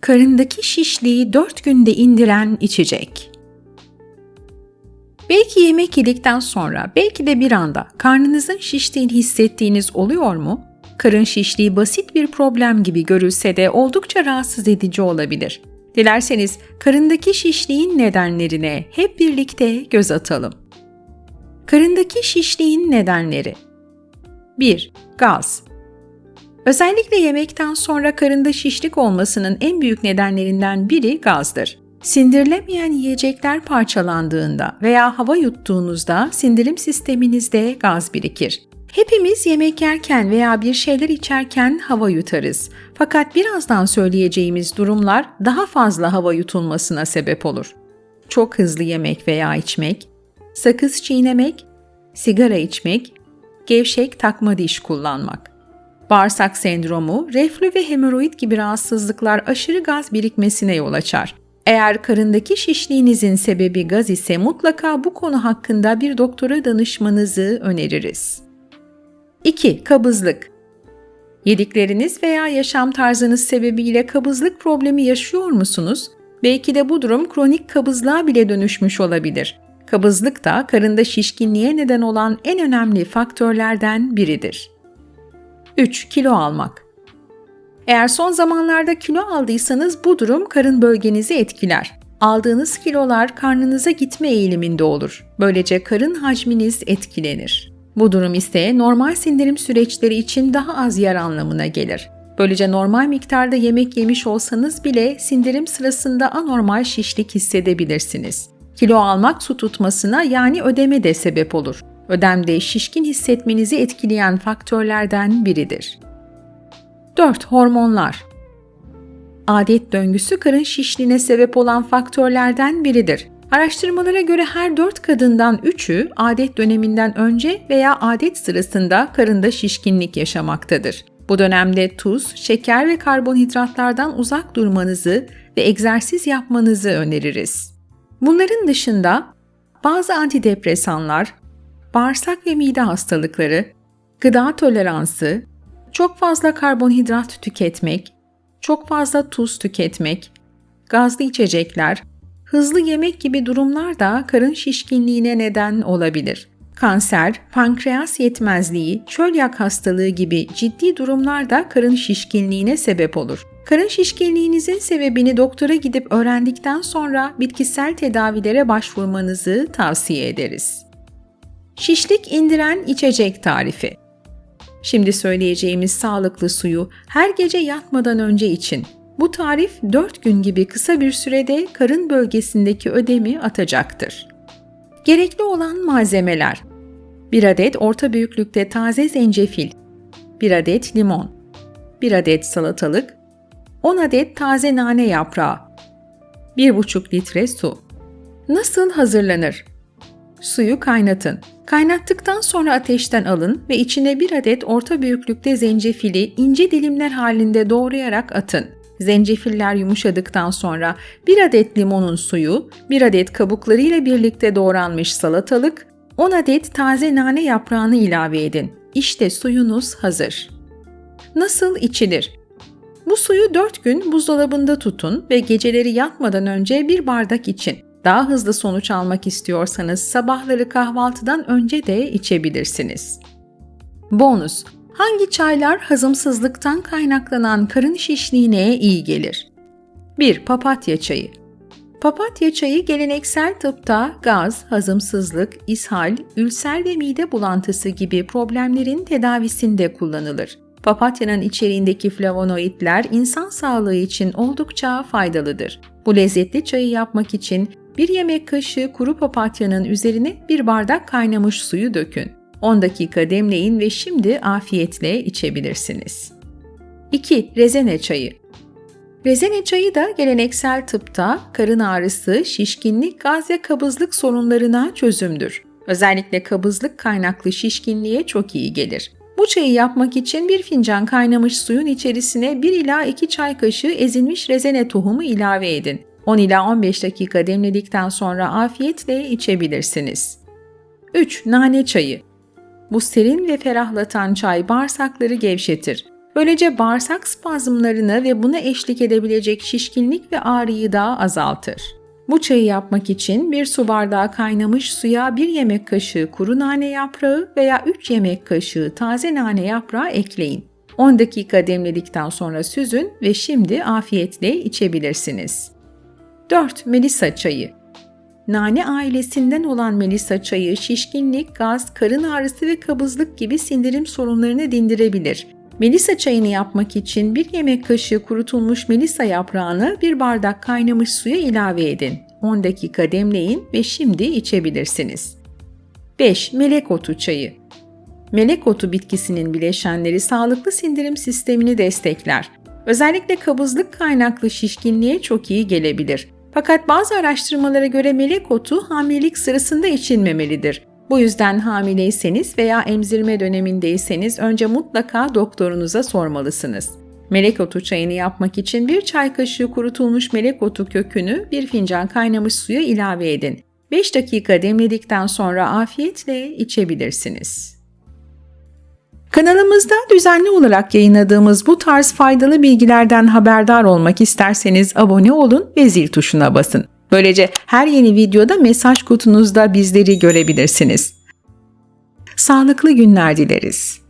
Karındaki şişliği 4 günde indiren içecek. Belki yemek yedikten sonra, belki de bir anda karnınızın şiştiğini hissettiğiniz oluyor mu? Karın şişliği basit bir problem gibi görülse de oldukça rahatsız edici olabilir. Dilerseniz karındaki şişliğin nedenlerine hep birlikte göz atalım. Karındaki şişliğin nedenleri 1. Gaz Özellikle yemekten sonra karında şişlik olmasının en büyük nedenlerinden biri gazdır. Sindirilemeyen yiyecekler parçalandığında veya hava yuttuğunuzda sindirim sisteminizde gaz birikir. Hepimiz yemek yerken veya bir şeyler içerken hava yutarız. Fakat birazdan söyleyeceğimiz durumlar daha fazla hava yutulmasına sebep olur. Çok hızlı yemek veya içmek, sakız çiğnemek, sigara içmek, gevşek takma diş kullanmak. Bağırsak sendromu, reflü ve hemoroid gibi rahatsızlıklar aşırı gaz birikmesine yol açar. Eğer karındaki şişliğinizin sebebi gaz ise mutlaka bu konu hakkında bir doktora danışmanızı öneririz. 2. Kabızlık Yedikleriniz veya yaşam tarzınız sebebiyle kabızlık problemi yaşıyor musunuz? Belki de bu durum kronik kabızlığa bile dönüşmüş olabilir. Kabızlık da karında şişkinliğe neden olan en önemli faktörlerden biridir. 3. Kilo almak Eğer son zamanlarda kilo aldıysanız bu durum karın bölgenizi etkiler. Aldığınız kilolar karnınıza gitme eğiliminde olur. Böylece karın hacminiz etkilenir. Bu durum ise normal sindirim süreçleri için daha az yer anlamına gelir. Böylece normal miktarda yemek yemiş olsanız bile sindirim sırasında anormal şişlik hissedebilirsiniz. Kilo almak su tutmasına yani ödeme de sebep olur. Ödemde şişkin hissetmenizi etkileyen faktörlerden biridir. 4. Hormonlar Adet döngüsü karın şişliğine sebep olan faktörlerden biridir. Araştırmalara göre her 4 kadından 3'ü adet döneminden önce veya adet sırasında karında şişkinlik yaşamaktadır. Bu dönemde tuz, şeker ve karbonhidratlardan uzak durmanızı ve egzersiz yapmanızı öneririz. Bunların dışında bazı antidepresanlar, bağırsak ve mide hastalıkları, gıda toleransı, çok fazla karbonhidrat tüketmek, çok fazla tuz tüketmek, gazlı içecekler, hızlı yemek gibi durumlar da karın şişkinliğine neden olabilir. Kanser, pankreas yetmezliği, çölyak hastalığı gibi ciddi durumlar da karın şişkinliğine sebep olur. Karın şişkinliğinizin sebebini doktora gidip öğrendikten sonra bitkisel tedavilere başvurmanızı tavsiye ederiz. Şişlik indiren içecek tarifi. Şimdi söyleyeceğimiz sağlıklı suyu her gece yatmadan önce için. Bu tarif 4 gün gibi kısa bir sürede karın bölgesindeki ödemi atacaktır. Gerekli olan malzemeler 1 adet orta büyüklükte taze zencefil, 1 adet limon, 1 adet salatalık, 10 adet taze nane yaprağı, 1,5 litre su. Nasıl hazırlanır? Suyu kaynatın. Kaynattıktan sonra ateşten alın ve içine bir adet orta büyüklükte zencefili ince dilimler halinde doğrayarak atın. Zencefiller yumuşadıktan sonra bir adet limonun suyu, bir adet kabuklarıyla birlikte doğranmış salatalık, 10 adet taze nane yaprağını ilave edin. İşte suyunuz hazır. Nasıl içilir? Bu suyu 4 gün buzdolabında tutun ve geceleri yatmadan önce bir bardak için. Daha hızlı sonuç almak istiyorsanız sabahları kahvaltıdan önce de içebilirsiniz. Bonus Hangi çaylar hazımsızlıktan kaynaklanan karın şişliğine iyi gelir? 1. Papatya çayı Papatya çayı geleneksel tıpta gaz, hazımsızlık, ishal, ülser ve mide bulantısı gibi problemlerin tedavisinde kullanılır. Papatyanın içeriğindeki flavonoidler insan sağlığı için oldukça faydalıdır. Bu lezzetli çayı yapmak için bir yemek kaşığı kuru papatyanın üzerine bir bardak kaynamış suyu dökün. 10 dakika demleyin ve şimdi afiyetle içebilirsiniz. 2. Rezene çayı Rezene çayı da geleneksel tıpta karın ağrısı, şişkinlik, gaz ve kabızlık sorunlarına çözümdür. Özellikle kabızlık kaynaklı şişkinliğe çok iyi gelir. Bu çayı yapmak için bir fincan kaynamış suyun içerisine 1 ila 2 çay kaşığı ezilmiş rezene tohumu ilave edin. 10 ila 15 dakika demledikten sonra afiyetle içebilirsiniz. 3. Nane çayı bu serin ve ferahlatan çay bağırsakları gevşetir. Böylece bağırsak spazmlarını ve buna eşlik edebilecek şişkinlik ve ağrıyı da azaltır. Bu çayı yapmak için bir su bardağı kaynamış suya 1 yemek kaşığı kuru nane yaprağı veya 3 yemek kaşığı taze nane yaprağı ekleyin. 10 dakika demledikten sonra süzün ve şimdi afiyetle içebilirsiniz. 4. Melisa çayı Nane ailesinden olan melisa çayı şişkinlik, gaz, karın ağrısı ve kabızlık gibi sindirim sorunlarını dindirebilir. Melisa çayını yapmak için bir yemek kaşığı kurutulmuş melisa yaprağını bir bardak kaynamış suya ilave edin. 10 dakika demleyin ve şimdi içebilirsiniz. 5. Melek otu çayı Melek otu bitkisinin bileşenleri sağlıklı sindirim sistemini destekler. Özellikle kabızlık kaynaklı şişkinliğe çok iyi gelebilir. Fakat bazı araştırmalara göre melek otu hamilelik sırasında içilmemelidir. Bu yüzden hamileyseniz veya emzirme dönemindeyseniz önce mutlaka doktorunuza sormalısınız. Melek otu çayını yapmak için bir çay kaşığı kurutulmuş melek otu kökünü bir fincan kaynamış suya ilave edin. 5 dakika demledikten sonra afiyetle içebilirsiniz. Kanalımızda düzenli olarak yayınladığımız bu tarz faydalı bilgilerden haberdar olmak isterseniz abone olun ve zil tuşuna basın. Böylece her yeni videoda mesaj kutunuzda bizleri görebilirsiniz. Sağlıklı günler dileriz.